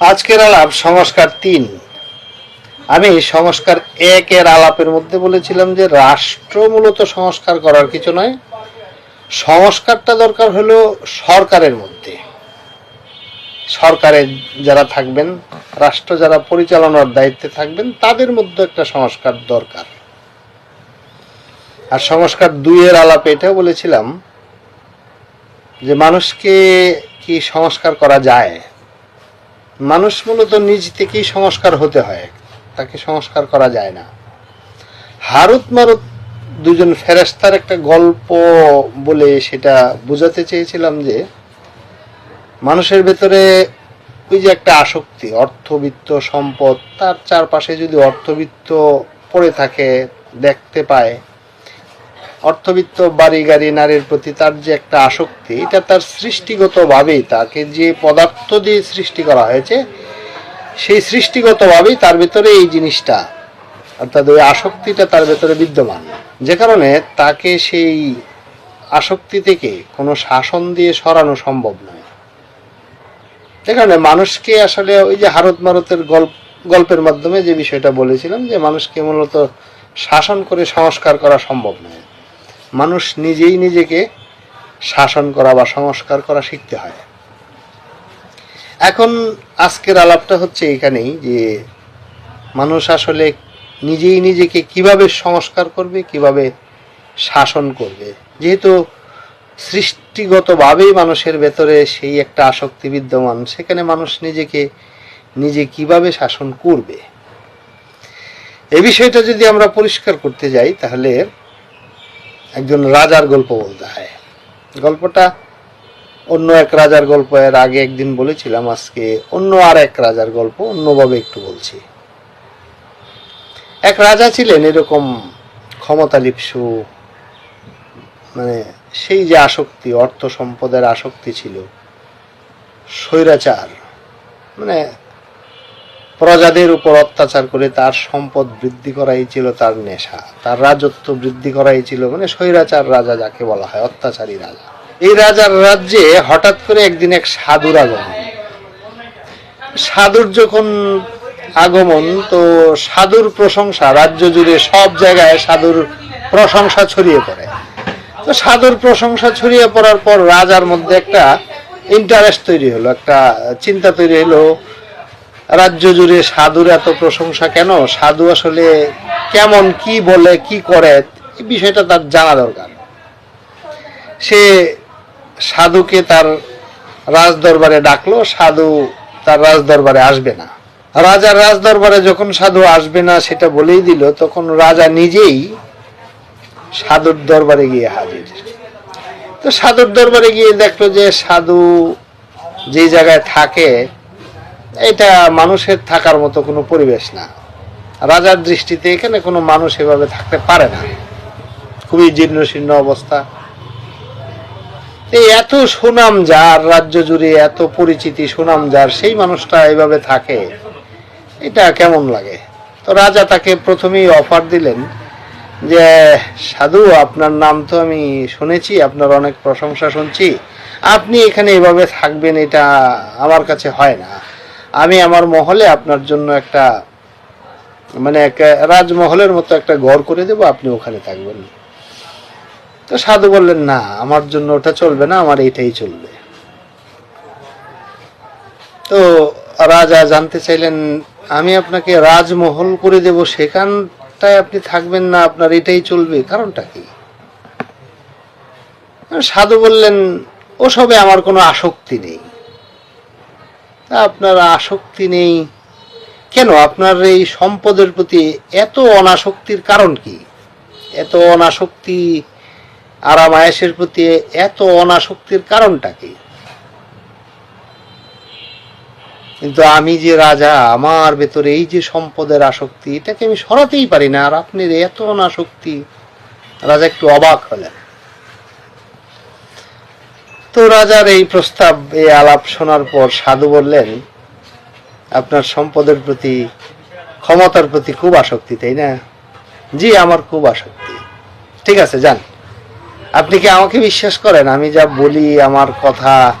আজকের আলাপ সংস্কার তিন। আমি সংস্কার একের আলাপের মধ্যে বলেছিলাম যে রাষ্ট্র মূলত সংস্কার করার কিছু নয়, সংস্কারটা দরকার হলো সরকারের মধ্যে। সরকারে যারা থাকবেন, রাষ্ট্র যারা পরিচালনার দায়িত্বে থাকবেন, তাদের মধ্যে একটা সংস্কার দরকার। আর সংস্কার দুইয়ের আলাপে এটাও বলেছিলাম যে মানুষকে কি সংস্কার করা যায়? মানুষ মূলত নিজ থেকেই সংস্কার হতে হয়। তাকে সংস্কার করা যায় না। হারুত মারুত দুজন ফেরাস্তার একটা গল্প বলে সেটা বোঝাতে চেয়েছিলাম যে, মানুষের ভেতরে ওই যে একটা আসক্তি, অর্থবিত্ত সম্পদ, তার চারপাশে যদি অর্থবিত্ত পড়ে থাকে, দেখতে পায় অর্থবিত্ত, বাড়ি, গাড়ি, নারীর প্রতি তার যে একটা আসক্তি, এটা তার সৃষ্টিগতভাবেই তাকে যে পদার্থ দিয়ে সৃষ্টি করা হয়েছে, সেই সৃষ্টিগতভাবেই তার ভেতরে এই জিনিসটা, অর্থাৎ ওই আসক্তিটা তার ভেতরে বিদ্যমান। যে কারণে তাকে সেই আসক্তি থেকে কোনো শাসন দিয়ে সরানো সম্ভব নয়। যে কারণে মানুষকে আসলে ওই যে হারত মারতের গল্প, গল্পের মাধ্যমে যে বিষয়টা বলেছিলাম, যে মানুষকে মূলত শাসন করে সংস্কার করা সম্ভব নয়। মানুষ নিজেই নিজেকে শাসন করা বা সংস্কার করা শিখতে হয়। এখন আজকের আলাপটা হচ্ছে এখানেই যে মানুষ আসলে নিজেই নিজেকে কীভাবে সংস্কার করবে, কীভাবে শাসন করবে। যেহেতু সৃষ্টিগতভাবেই মানুষের ভেতরে সেই একটা আসক্তি বিদ্যমান, সেখানে মানুষ নিজেকে নিজে কীভাবে শাসন করবে? এ বিষয়টা যদি আমরা পরিষ্কার করতে যাই, তাহলে একজন রাজার গল্প বলতে হয়। গল্পটা অন্য এক রাজার গল্প, এর আগে একদিন বলেছিলাম, আজকে অন্য আর এক রাজার গল্প, অন্যভাবে একটু বলছি। এক রাজা ছিলেন এরকম ক্ষমতা লিপসু মানে সেই যে আসক্তি, অর্থ সম্পদের আসক্তি ছিল, স্বৈরাচার মানে প্রজাদের উপর অত্যাচার করে তার সম্পদ বৃদ্ধি করাই ছিল তার নেশা। তার রাজত্ব বৃদ্ধি করাই ছিল মানে স্বৈরাচার রাজা যাকে বলা হয়, অত্যাচারী রাজা। এই রাজার রাজ্যে হঠাৎ করে একদিন এক সাধুর আগমন। সাধুর যখন আগমন, তো সাধুর প্রশংসা, রাজ্য জুড়ে সব জায়গায় সাধুর প্রশংসা ছড়িয়ে পড়ে। তো সাধুর প্রশংসা ছড়িয়ে পড়ার পর রাজার মধ্যে একটা ইন্টারেস্ট তৈরি হলো, একটা চিন্তা তৈরি হলো রাজ্য জুড়ে সাধুর এত প্রশংসা কেন? সাধু আসলে কেমন, কি বলে, কি করে? এই বিষয়টা তার জানা দরকার। সে সাধুকে তার রাজ দরবারে ডাকলো, সাধু তার রাজ দরবারে আসবে না। রাজার রাজ দরবারে যখন সাধু আসবে না, সেটা বলেই দিল, তখন রাজা নিজেই সাধুর দরবারে গিয়ে হাজির। তো সাধুর দরবারে গিয়ে দেখল যে সাধু যে জায়গায় থাকে এটা মানুষের থাকার মতো কোনো পরিবেশ না। রাজার দৃষ্টিতে এখানে কোনো মানুষ এভাবে থাকতে পারে না। খুবই জীর্ণ শীর্ণ অবস্থা। এই এত সুনাম যার, রাজ্য জুড়ে এত পরিচিতি, সুনাম যার, সেই মানুষটা এভাবে থাকে, এটা কেমন লাগে? তো রাজা তাকে প্রথমেই অফার দিলেন যে, সাধু, আপনার নাম তো আমি শুনেছি, আপনার অনেক প্রশংসা শুনছি। আপনি এখানে এভাবে থাকবেন, এটা আমার কাছে হয় না। আমি আমার মহলে আপনার জন্য একটা মানে একটা রাজমহলের মতো একটা ঘর করে দেবো, আপনি ওখানে থাকবেন। তো সাধু বললেন, না, আমার জন্য ওটা চলবে না, আমার এইটাই চলবে। তো রাজা জানতে চাইলেন, আমি আপনাকে রাজমহল করে দেব, সেখানটায় আপনি থাকবেন না, আপনার এটাই চলবে, কারণটা কি? সাধু বললেন, ওসবে আমার কোনো আসক্তি নেই। আপনার আসক্তি নেই। কেন? আপনার এই সম্পদের প্রতি এত অনাসক্তির কারণ কি? এত অনাসক্তি আরাম আয়েসের প্রতি এত অনাসক্তির কারণটা কি? কিন্তু আমি যে রাজা, আমার ভেতরে এই যে সম্পদের আসক্তি, এটাকে আমি সরাতেই পারি না। আর আপনার এত অনাসক্তি, রাজা একটু অবাক হলেন। তো রাজার এই প্রস্তাব, এই আলাপ শোনার পর সাধু বললেন, আপনার সম্পদের প্রতি, ক্ষমতার প্রতি খুব আসক্তি, তাই না? জি, আমার খুব আসক্তি। ঠিক আছে, যান। আপনি কি আমাকে বিশ্বাস করেন? আমি যা বলি, আমার কথা,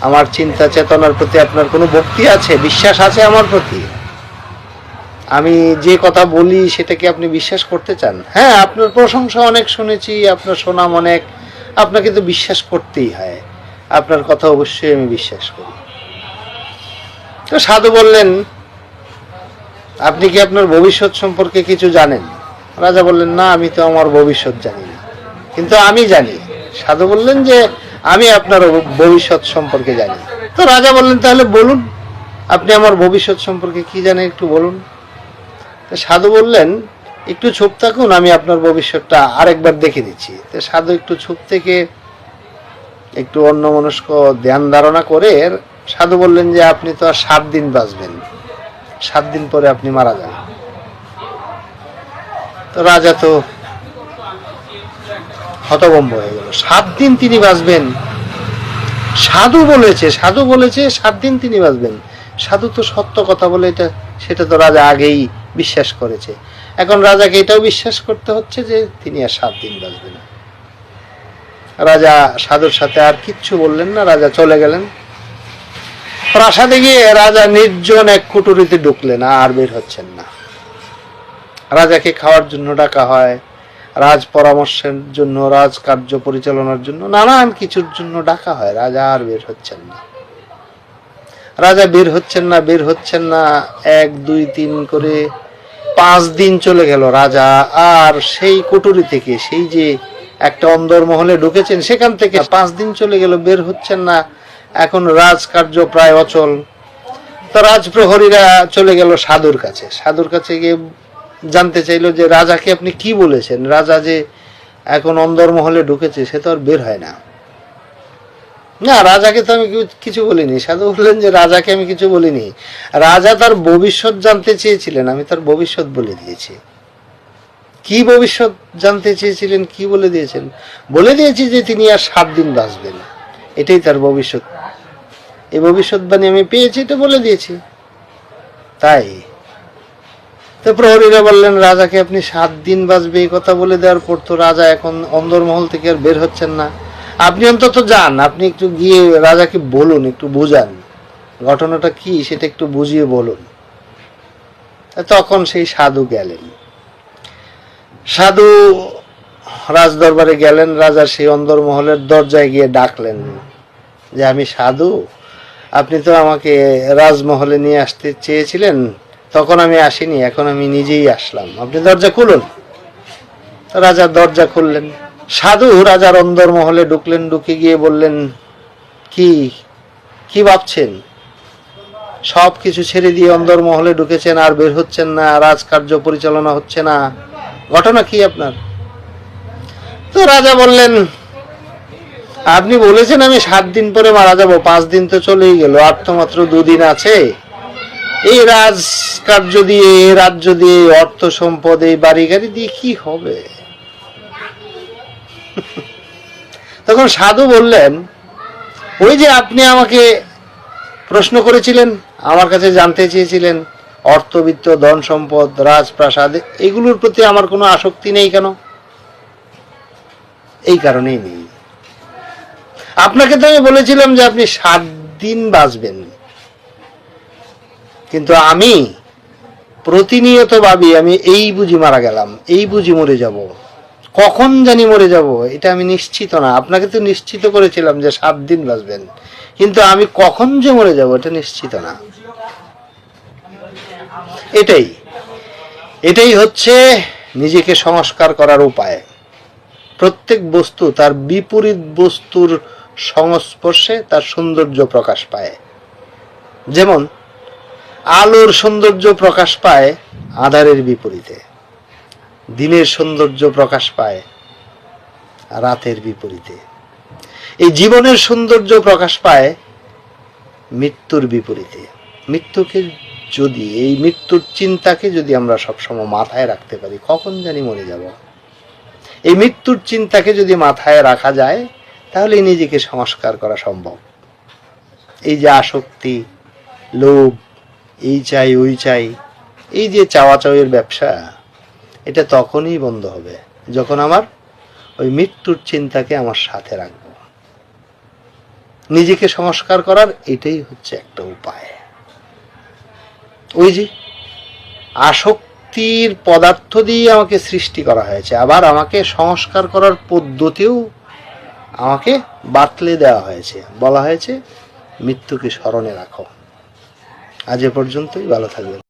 আমার চিন্তা চেতনার প্রতি আপনার কোনো ভক্তি আছে? বিশ্বাস আছে আমার প্রতি? আমি যে কথা বলি, সেটা কি আপনি বিশ্বাস করতে চান? হ্যাঁ আপনার প্রশংসা অনেক শুনেছি, আপনার সুনাম অনেক। আপনাকে তো বিশ্বাস করতেই হয়। আপনার কথা অবশ্যই আমি বিশ্বাস করি। তো সাধু বললেন, আপনি কি আপনার ভবিষ্যৎ সম্পর্কে কিছু জানেন? রাজা বললেন, না, আমি তো আমার ভবিষ্যৎ জানি না। কিন্তু আমি জানি। সাধু বললেন যে, আমি আপনার ভবিষ্যৎ সম্পর্কে জানি। তো রাজা বললেন, তাহলে বলুন, আপনি আমার ভবিষ্যৎ সম্পর্কে কি জানেন একটু বলুন। সাধু বললেন একটু চুপ থাকুন, আমি আপনার ভবিষ্যৎটা আরেকবার দেখে দিচ্ছি। তো সাধু একটু চুপ থেকে একটু অন্য মনস্ক ধ্যান ধারণা করে সাধু বললেন যে, আপনি তো আর সাত দিন বাঁচবেন। সাত দিন পরে আপনি মারা যান। তো রাজা তো হতভম্ব হয়ে গেল। সাত দিন তিনি বাঁচবেন। সাধু বলেছে সাধু বলেছে সাত দিন তিনি বাঁচবেন। সাধু তো সত্য কথা বলে এটা, সেটা তো রাজা আগেই বিশ্বাস করেছে। এখন রাজাকে এটাও বিশ্বাস করতে হচ্ছে যে তিনি আর সাত দিন বাঁচবেন রাজা সাধুর সাথে আর কিচ্ছু বললেন না, রাজা চলে গেলেন। প্রাসাদে গিয়ে রাজা নির্জন এক কুটুরিতে ঢুকলেন, আর বের হচ্ছেন না। রাজাকে খাওয়ার জন্য ডাকা হয়, রাজ পরামর্শের জন্য, রাজ কার্য পরিচালনার জন্য, নানান কিছুর জন্য ডাকা হয়, রাজা আর বের হচ্ছেন না। রাজা বের হচ্ছেন না, বের হচ্ছেন না, এক, দুই, তিন করে পাঁচ দিন চলে গেল রাজা, আর সেই কুটুরি থেকে, সেই যে একটা অন্দর মহলে ঢুকেছেন, সেখান থেকে পাঁচ দিন চলে গেল, বের হচ্ছেন না। এখন রাজকার্য প্রায় অচল। তো রাজপ্রহরীরা চলে গেল সাধুর কাছে। সাধুর কাছে গিয়ে জানতে চাইলো যে, রাজাকে আপনি কি বলেছেন? রাজা যে এখন অন্দর মহলে ঢুকেছে, সে তো আর বের হয় না। না, রাজাকে তো আমি কিছু বলিনি। সাধু বললেন যে, রাজাকে আমি কিছু বলিনি। রাজা তার ভবিষ্যৎ জানতে চেয়েছিলেন, আমি তার ভবিষ্যৎ বলে দিয়েছি। কি ভবিষ্যৎ জানতে চেয়েছিলেন, কি বলে দিয়েছেন? বলে দিয়েছি যে, তিনি আর সাত দিন বাঁচবেন। এটাই তার ভবিষ্যৎ। এই ভবিষ্যৎবাণী আমি পেয়েছি, এটা বলে দিয়েছি। তাই? তো প্রহরীরা বললেন, রাজাকে আপনি সাত দিন বাঁচবে, এই কথা বলে দেওয়ার পর তো রাজা এখন অন্দরমহল থেকে আর বের হচ্ছেন না। আপনি অন্তত যান, আপনি একটু গিয়ে রাজাকে বলুন, একটু বুঝান। ঘটনাটা কি সেটা একটু বুঝিয়ে বলুন। তখন সেই সাধু গেলেন। সাধু রাজদরবারে গেলেন, রাজার সেই অন্দরমহলের দরজায় গিয়ে ডাকলেন যে, আমি সাধু, আপনি তো আমাকে রাজমহলে নিয়ে আসতে চেয়েছিলেন, তখন আমি আসিনি, এখন আমি নিজেই আসলাম। আপনি দরজা খুলুন। রাজা দরজা খুললেন। সাধু রাজার অন্দরমহলে ঢুকলেন, ঢুকে গিয়ে বললেন, কি কি ভাবছেন? সব কিছু ছেড়ে দিয়ে অন্দরমহলে ঢুকেছেন, আর বের হচ্ছেন না, রাজকার্য পরিচালনা হচ্ছে না। ঘটনা কি আপনার? তো রাজা বললেন, আপনি বলেছেন আমি সাত দিন পরে মারা যাব, পাঁচ দিন তো চলেই গেল, আর তো মাত্র দুদিন আছে। এই রাজ কার্য দিয়ে রাজ্য দিয়ে অর্থ সম্পদ, এই বাড়ি গাড়ি দিয়ে কি হবে? তখন সাধু বললেন, ওই যে আপনি আমাকে প্রশ্ন করেছিলেন, আমার কাছে জানতে চেয়েছিলেন, অর্থবিত্ত ধন সম্পদ রাজপ্রাসাদ, এগুলোর প্রতি আমার কোনো আসক্তি নেই কেন? এই কারণেই নেই। আপনাকে তো আমি বলেছিলাম যে আপনি সাত দিন বাঁচবেন। কিন্তু আমি প্রতিনিয়ত ভাবি, আমি এই বুঝি মারা গেলাম, এই বুঝি মরে যাব। কখন জানি মরে যাব, এটা আমি নিশ্চিত না। আপনাকে তো নিশ্চিত করেছিলাম যে সাত দিন বাঁচবেন। কিন্তু আমি কখন যে মরে যাব, এটা নিশ্চিত না। এটাই। এটাই হচ্ছে নিজেকে সংস্কার করার উপায়। প্রত্যেক বস্তু তার বিপরীত বস্তুর সংস্পর্শে তার সৌন্দর্য প্রকাশ পায়। যেমন, আলোর সৌন্দর্য প্রকাশ পায় আধারের বিপরীতে। দিনের সৌন্দর্য প্রকাশ পায় রাতের বিপরীতে। এই জীবনের সৌন্দর্য প্রকাশ পায় মৃত্যুর বিপরীতে। মৃত্যুকে যদি, এই মৃত্যুর চিন্তাকে যদি আমরা সবসময় মাথায় রাখতে পারি, কখন জানি মরে যাব। এই মৃত্যুর চিন্তাকে যদি মাথায় রাখা যায়, তাহলে নিজেকে সংস্কার করা সম্ভব। এই যে আসক্তি, লোভ, এই চাই, ওই চাই, এই যে চাওয়া চাওয়ের ব্যবসা এটা তখনই বন্ধ হবে যখন আমার ওই মৃত্যুর চিন্তাকে আমার সাথে রাখব। নিজেকে সংস্কার করার এটাই হচ্ছে একটা উপায়। ওই যে আসক্তির পদার্থ দিয়ে আমাকে সৃষ্টি করা হয়েছে, আবার আমাকে সংস্কার করার পদ্ধতিও আমাকে বাতলে দেওয়া হয়েছে। বলা হয়েছে, মৃত্যুকে স্মরণে রাখো। আজ এ পর্যন্তই, ভালো থাকবেন।